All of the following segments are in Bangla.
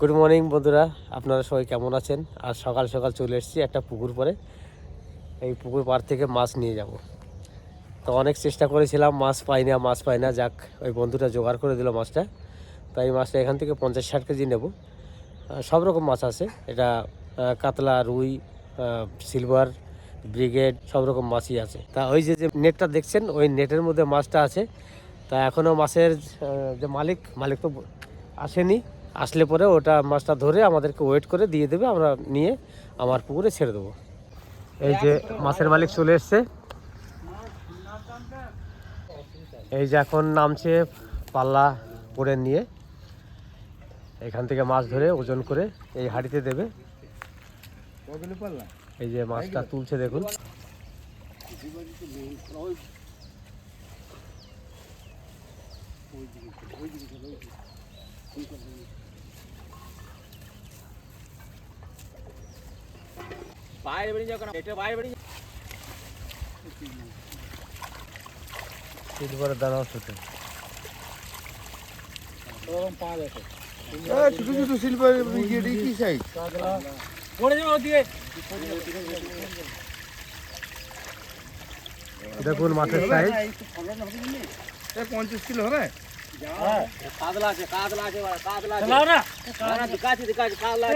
গুড মর্নিং বন্ধুরা। আপনারা সবাই কেমন আছেন? আর সকাল সকাল চলে এসেছি একটা পুকুর পরে। এই পুকুর পাড় থেকে মাছ নিয়ে যাব। তো অনেক চেষ্টা করেছিলাম, মাছ পাই না, মাছ পাই না। যাক, ওই বন্ধুটা জোগাড় করে দিল মাছটা। তাই মাছটা এখান থেকে পঞ্চাশ ষাট কেজি নেব। সব রকম মাছ আছে। এটা কাতলা, রুই সিলভার, ব্রিগেড, সব রকম মাছই আছে। তা ওই যে যে নেটটা দেখছেন, ওই নেটের মধ্যে মাছটা আছে। তা এখনও মাছের যে মালিক মালিক তো আসেনি। আসলে পরে ওটা মাছটা ধরে আমাদেরকে ওয়েট করে দিয়ে দেবে, আমরা নিয়ে আমার পুকুরে ছেড়ে দেবো। এই যে মাছের মালিক চলে এসছে। এই যে এখন নামছে পাল্লা করে নিয়ে। এখান থেকে মাছ ধরে ওজন করে এই হাঁড়িতে দেবে। এই যে মাছটা তুলছে দেখুন। বাইরে বেরিয়ে যাও কেন? এটা বাইরে বেরিয়ে দানাও ছোটো। ওরকম ছোট ছোট সিলভার কি সাইজ পড়ে যাবে ওদিকে দেখুন মাছের সাইজ পঞ্চাশ কিলো হবে? কাতলা আছে কাতলা আছে কাতলা আছে। কাতলা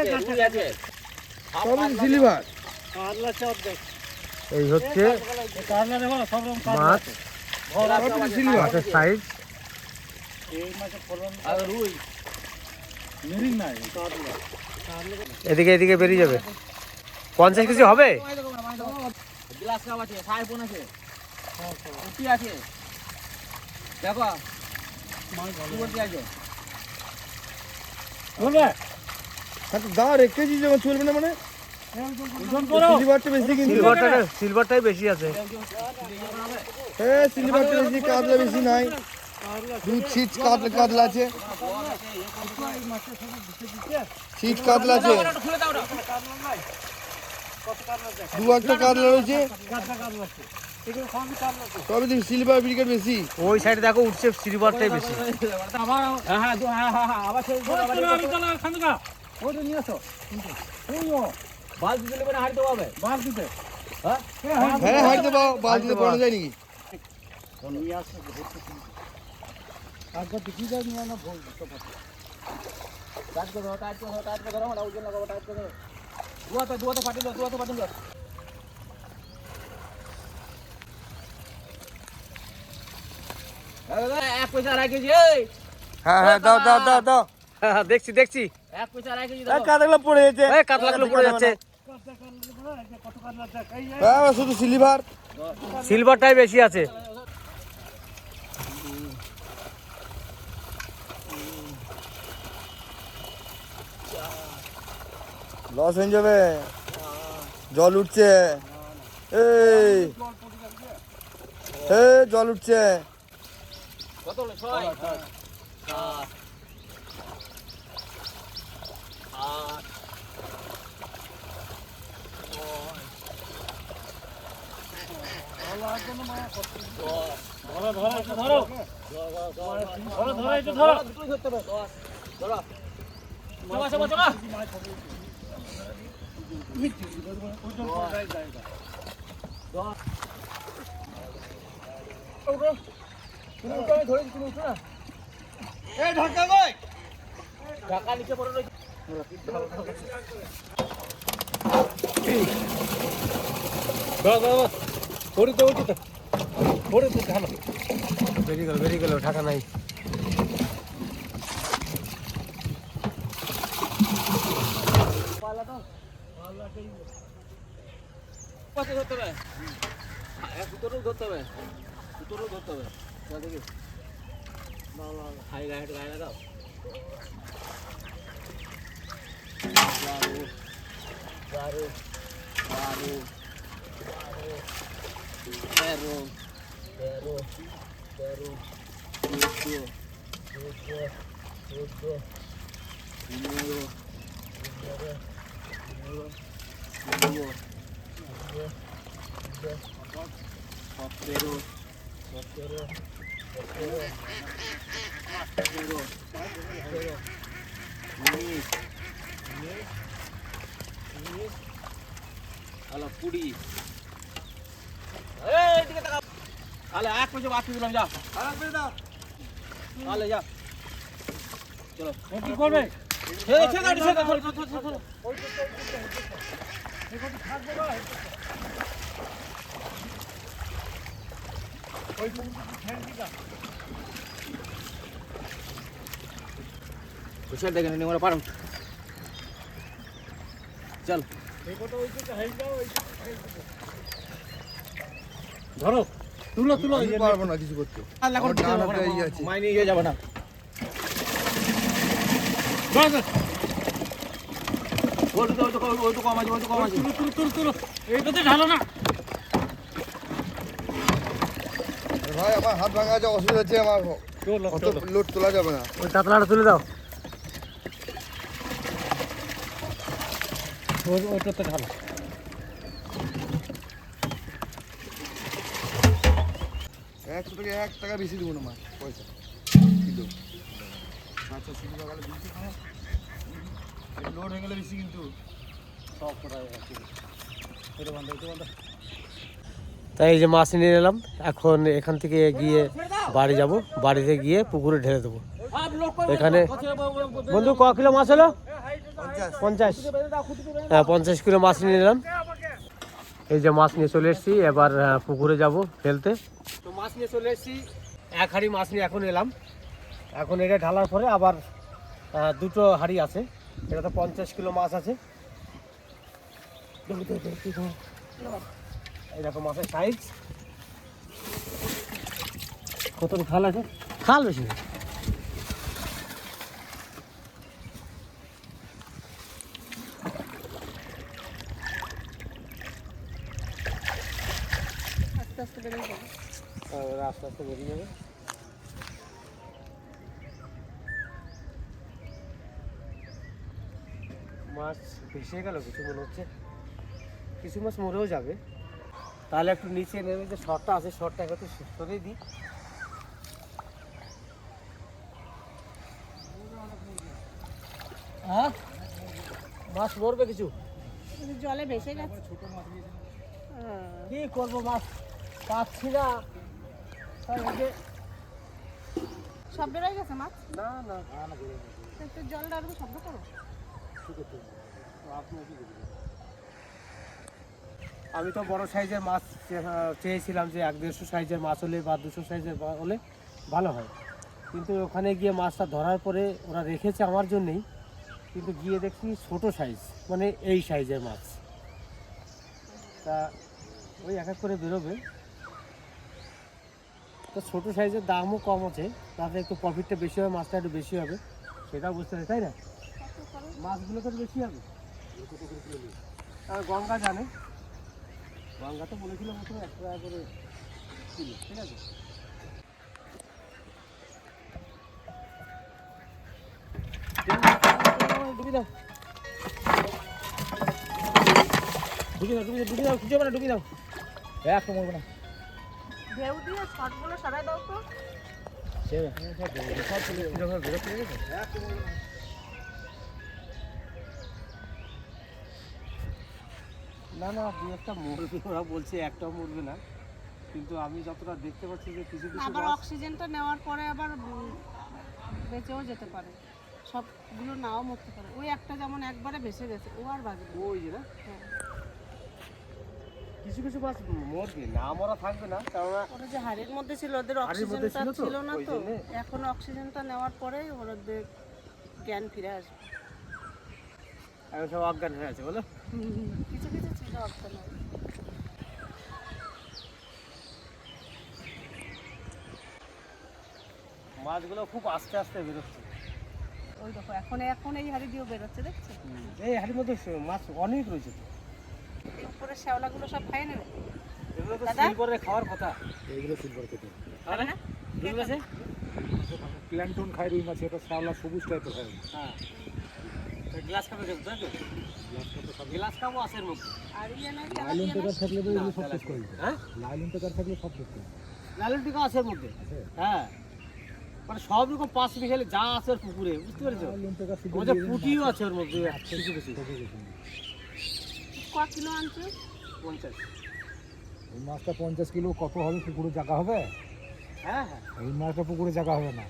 আছে সিলভার এই হচ্ছে দেখো। সব রকম মাছ। মাছের সাইজ এদিকে এদিকে বেরিয়ে যাবে। পঞ্চাশ কেজি হবে? গ্লাস কাপ আছে সাইফোন আছে। কুটি আছে। দেখো দাঁড় এক কেজি যখন চলবে না মানে? সিলভারটা বেশি কিন্তু। সিলভারটা সিলভারটাই বেশি আছে। হ্যাঁ সিলভারটা বেশি কাতলা বেশি নাই। দু ছিট কাতলা কাতলা আছে। ছিট কাতলা আছে। দু একটা কাতলা রয়েছে। তবে দেখি সিলভার ব্রিগেড বেশি। ওই সাইডে দেখো উঠছে সিলভারটাই বেশি। আবার হ্যাঁ হ্যাঁ হ্যাঁ আবার নিয়ে আসো। বালতিতে হ্যাঁ? হ্যাঁ হাঁটতে পাও বালতিতে পড়া যায় নাকি টাইট করে ধরো টাইট করে ধরো টাইট করে ধরো ওটা ওজন লাগাবো টাইট করে ধরো দুয়াতে দুয়াতে ফাটিয়ে দুয়াতে ফাটিয়ে এক পয়সা হ্যাঁ হ্যাঁ দাও দাও দাও দাও। হ্যাঁ, দেখছি দেখছি। এক পয়সা দাও। কাতলা পড়ে গেছে এই কাতলাগুলো পড়ে যাচ্ছে। হ্যাঁ শুধু সিলভার সিলভারটাই বেশি আছে। লস হয়ে যাবে। জল উঠছে। এই। জল উঠছে। কত হলো ছয় সাত আট ঢাকা নিচে পড়ে রয়েছে বেরিয়ে গেল বেরিয়ে গেল ঢাকা নাই। পাশে ধরতে হবে। এক দুটোরও ধরতে হবে। দুটোরও ধরতে হবে। থেকে হাই গায়ে গায়ে লাগাও বারো বারো বারো Pero, pero, pero, আলে এক পেজে বাদ দিলাম যা। আলে যা। চলো। কি করবে? ছেড়ে ছেড়ে দাও ছেড়ে দাও ছেড়ে দাও, ছেড়ে দাও, ছেড়ে দাও। হুশিয়ার দেখেন নি ওরা পারুন চল ধরো তুলো তুলো আমি পারব না কিছু করতে। আর আমার ইয়ে আছে। যাবে না। ভাই আমার হাত ভাঙা আছে অসুবিধা হচ্ছে আমার। অত লোড তোলা যাবে না। ওই কাতলাটা তুলে দাও। ওই ওইটাতে ঢালো। একশো থেকে এক টাকা বেশি দেবো না মাছ পয়সা। আচ্ছা বাগালে বেশি খাও লোড হয়ে গেলে বেশি কিন্তু তাই এই যে মাছ নিয়ে এলাম এখন এখান থেকে গিয়ে বাড়ি যাব। বাড়িতে গিয়ে পুকুরে ঢেলে দেবো। এখানে বন্ধু ক কিলো মাছ হলো? পঞ্চাশ। হ্যাঁ পঞ্চাশ কিলো মাছ নিয়ে নিলাম এই যে মাছ নিয়ে চলে এসেছি এবার পুকুরে যাব ফেলতে মাছ নিয়ে চলে এসেছি। এক হাঁড়ি মাছ নিয়ে এখন এলাম। এখন এটা ঢালার পরে আবার দুটো হাঁড়ি আছে। এটাতে পঞ্চাশ কিলো মাছ আছে। দেখো মাছের সাইজ কত খাল আছে? খাল বেশি। না। আর ওরা আস্তে আস্তে বেরিয়ে যাবে। মাছ ভেসে গেল কিছু মনে হচ্ছে। কিছু মাছ মরেও যাবে। তাহলে একটু নিচে নেমে যে শর্টটা আছে শর্টটা একটু সরিয়ে দিই। হ্যাঁ? মাছ মরবে কিছু? জলে ভেসে গেছে। কি করব মাছ? পাচ্ছি না। সব বেরোয় গেছে মাছ? না না একটু জল ডালবো শব্দ করো। আমি তো বড় সাইজের মাছ চেয়েছিলাম যে এক দেড়শো সাইজের মাছ হলে বা দুশো সাইজের হলে ভালো হয়। কিন্তু ওখানে গিয়ে মাছটা ধরার পরে ওরা রেখেছে আমার জন্যেই কিন্তু গিয়ে দেখি ছোট সাইজ মানে এই সাইজের মাছ। তা ওই এক এক করে বেরোবে। তো ছোট সাইজের দামও কম আছে, তাতে একটু প্রফিটটা বেশি হবে, মাছটা একটু বেশি হবে। সেটাও বুঝতে হবে তাই না? মাছগুলো তো বেশি হবে। আর গঙ্গা জানে? গঙ্গা তো বলেছিল মতো এক টাকা করে ঠিক আছে? ডুবি দাও। ডুবি দাও ডুবি দাও খুঁজে না ডুবি দাও। এক তো মরবে না। ঢেউ দিয়ে শটগুলো সরাই দাও তো। না না দু একটা মরবে ওরা বলছে একটাও মরবে না। কিন্তু আমি যতটা দেখতে পাচ্ছি যে কিছু কিছু আবার অক্সিজেনটা নেওয়ার পরে আবার বেঁচেও যেতে পারে। সবগুলো নাও মরতে পারে। ওই একটা যেমন একবারে ভেসে গেছে ও আর বাজবে না। ওই যে না? হ্যাঁ। কিছু কিছু মাছ মরবে না মরা থাকবে না কেননা ওরা যে হাড়ির মধ্যে ছিল ওদের অক্সিজেনটা ছিল না তো এখন অক্সিজেনটা নেওয়ার পরে ওদের জ্ঞান ফিরে আসবে। এখন সব অজ্ঞান হয়ে আছে বলো। কিছু কিছু ছিল অজ্ঞান। মাছগুলো খুব আস্তে আস্তে বেরোচ্ছে। ওই দেখো এখন এখন এই হাড়ি দিয়েও বেরোচ্ছে দেখছ? এই হাড়ির মধ্যে মাছ অনেক রয়েছে তো। উপরে শ্যাওলাগুলো সব খাই নেবে? এগুলো তো সিল করে খাওয়ার কথা। না রুই মাছ এটা শ্যাওলা সবুজ টাইপের হয়। হ্যাঁ। গ্লাস কাপে খেতে তাই তো? গ্লাস কাপও আছে এর মধ্যে আর ইয়ে নয় লাইলন টেকার থাকলে তো এগুলো সব শেষ করে হ্যাঁ? লাইলন টেকার থাকলে সব শেষ করে আছে এর মধ্যে? হ্যাঁ। মানে সব রকম পাঁচ মিশালে যা আছে ওর পুকুরে বুঝতে পেরেছ? পুঁটিও আছে ওর মধ্যে কিছু কিছু ক কিলো আনছে পঞ্চাশ এই মাছটা পঞ্চাশ কিলো কত হবে পুকুরে জায়গা হবে হ্যাঁ হ্যাঁ এই মাছটা পুকুরে জায়গা হবে না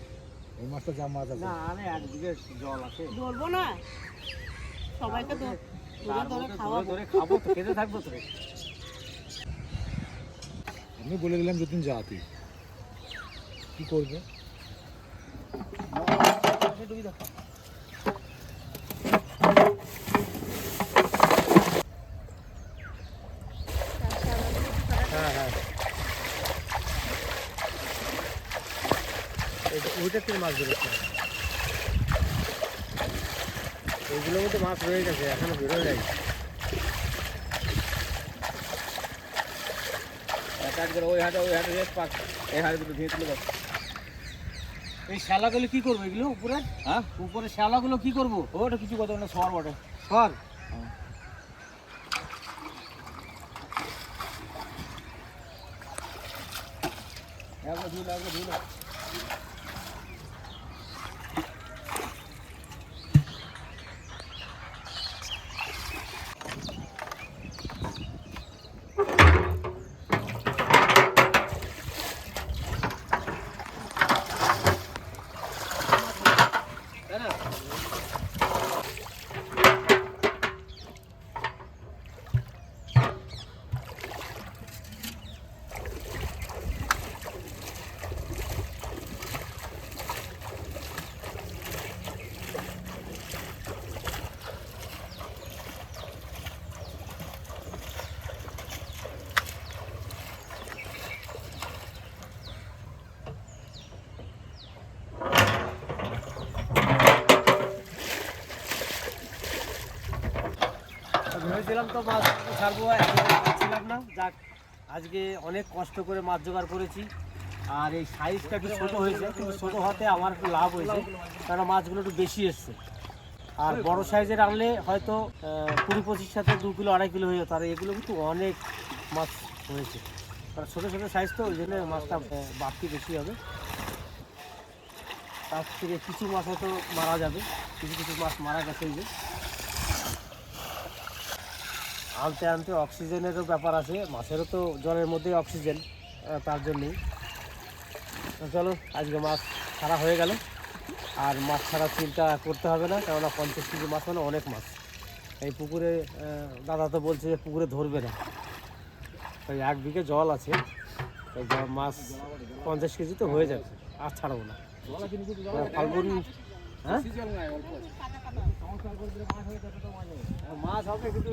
এই মাছটা যা মাছ আছে না আরে একদিকে জল আছে ধরবো না সবাইকে ধরে ধরে মধ্যে ধরে খাওয়াবো ধরে খাব তো খেতে থাকব তো আমি বলে দিলাম যতীন যা তুই কি করবে হ্যাঁ হ্যাঁ থেকে মাছ বেরোচ্ছে ওইগুলোর মধ্যে মাছ রয়ে গেছে এখনও বেরোয় নাই। এক এক করে ওই হাটে ওই হাটে রেট পাক এই হাটে দুটো ধুয়ে তুলে দাও। এই শ্যালাগুলো কি করব এগুলো উপরে? হ্যাঁ? উপরে শ্যালাগুলো কি করব? ওটা কিছু কথা না সর বটে। সর? ধুলে একবার ধুলে তাই না ভেবেছিলাম তো মাছ ছাড়বো পাচ্ছিলাম না। যাক, আজকে অনেক কষ্ট করে মাছ জোগাড় করেছি। আর এই সাইজটা একটু ছোটো হয়েছে, কিন্তু ছোটো হতে আমার একটু লাভ হয়েছে কারণ মাছগুলো একটু বেশি এসছে। আর বড় সাইজের আনলে হয়তো কুড়ি পঁচিশ সাথে দু কিলো, আড়াই কিলো হয়ে যেত। আর এগুলো কিন্তু অনেক মাছ হয়েছে। কারণ ছোটো ছোটো সাইজ তো, ওই জন্য মাছটা বাড়তি বেশি হবে। তার থেকে কিছু মাছ হয়তো মারা যাবে, কিছু কিছু মাছ মারা গেছে যে। আনতে আনতে অক্সিজেনেরও ব্যাপার আছে, মাছেরও তো জলের মধ্যেই অক্সিজেন তার জন্যই। চলো, আজকে মাছ ছাড়া হয়ে গেল। আর মাছ ছাড়া চিন্তা করতে হবে না, কেননা পঞ্চাশ কেজি মাছ মানে অনেক মাছ। এই পুকুরে দাদা তো বলছে যে পুকুরে ধরবে না। তাই এক বিঘে জল আছে তাই মাছ পঞ্চাশ কেজি তো হয়ে যাবে, আর ছাড়বো না। ফাল্গুন হ্যাঁ? মাছ হবে কিন্তু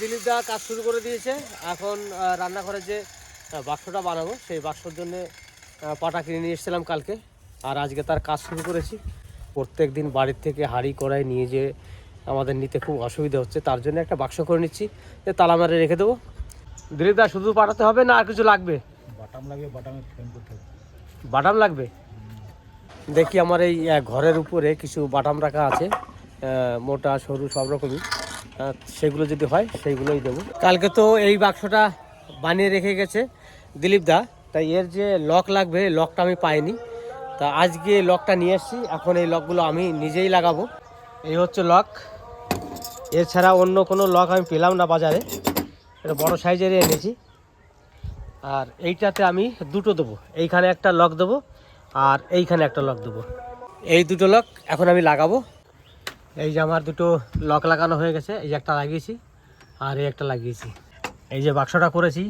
দিলীপ দা কাজ শুরু করে দিয়েছে। এখন রান্নাঘরে যে বাক্সটা বানাবো সেই বাক্সর জন্য পাটা কিনে নিয়ে এসেছিলাম কালকে। আর আজকে তার কাজ শুরু করেছি। প্রত্যেক দিন বাড়ির থেকে হাঁড়ি কড়াই নিয়ে যে আমাদের নিতে খুব অসুবিধা হচ্ছে। তার জন্য একটা বাক্স করে নিচ্ছি। যে তালা মারে রেখে দেবো। দিলীপ দা শুধু পাঠাতে হবে না আর কিছু লাগবে? বাটাম লাগে বাটামে ফ্রেম করতে হবে। বাটাম লাগবে? দেখি আমার এই ঘরের উপরে কিছু বাটাম রাখা আছে। মোটা সরু সব রকমই। সেগুলো যদি হয় সেইগুলোই দেবো। কালকে তো এই বাক্সটা বানিয়ে রেখে গেছে দিলীপ দা। তাই এর যে লক লাগবে লকটা আমি পাইনি। তা আজকে লকটা নিয়ে এসেছি। এখন এই লকগুলো আমি নিজেই লাগাবো। এই হচ্ছে লক। এছাড়া অন্য কোনো লক আমি পেলাম না বাজারে। এটা বড় সাইজের এনেছি। আর এইটাতে আমি দুটো দেবো। এইখানে একটা লক দেবো আর এইখানে একটা লক দেবো। এই দুটো লক এখন আমি লাগাবো। এই যে আমার দুটো লক লাগানো হয়ে গেছে, এই যে একটা লাগিয়েছি আর এই একটা লাগিয়েছি। এই যে বাক্সটা করেছি,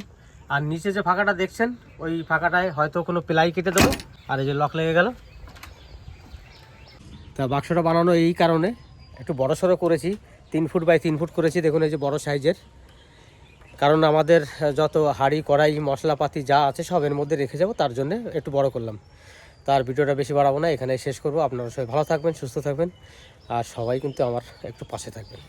আর নিচে যে ফাঁকাটা দেখছেন, ওই ফাঁকাটায় হয়তো কোনো প্লাই কেটে দেবো, আর এই যে লক লেগে গেল। তা বাক্সটা বানানো এই কারণে, একটু বড় সড়ো করেছি, তিন ফুট বাই তিন ফুট করেছি, দেখুন এই যে বড় সাইজের। কারণ আমাদের যত হাঁড়ি, কড়াই, মশলাপাতি যা আছে সব এর মধ্যে রেখে যাব, তার জন্য একটু বড় করলাম। তার ভিডিওটা বেশি বাড়াবো না এখানে শেষ করব। আপনারা সবাই ভালো থাকবেন, সুস্থ থাকবেন। আর সবাই কিন্তু আমার একটু পাশে থাকবেন।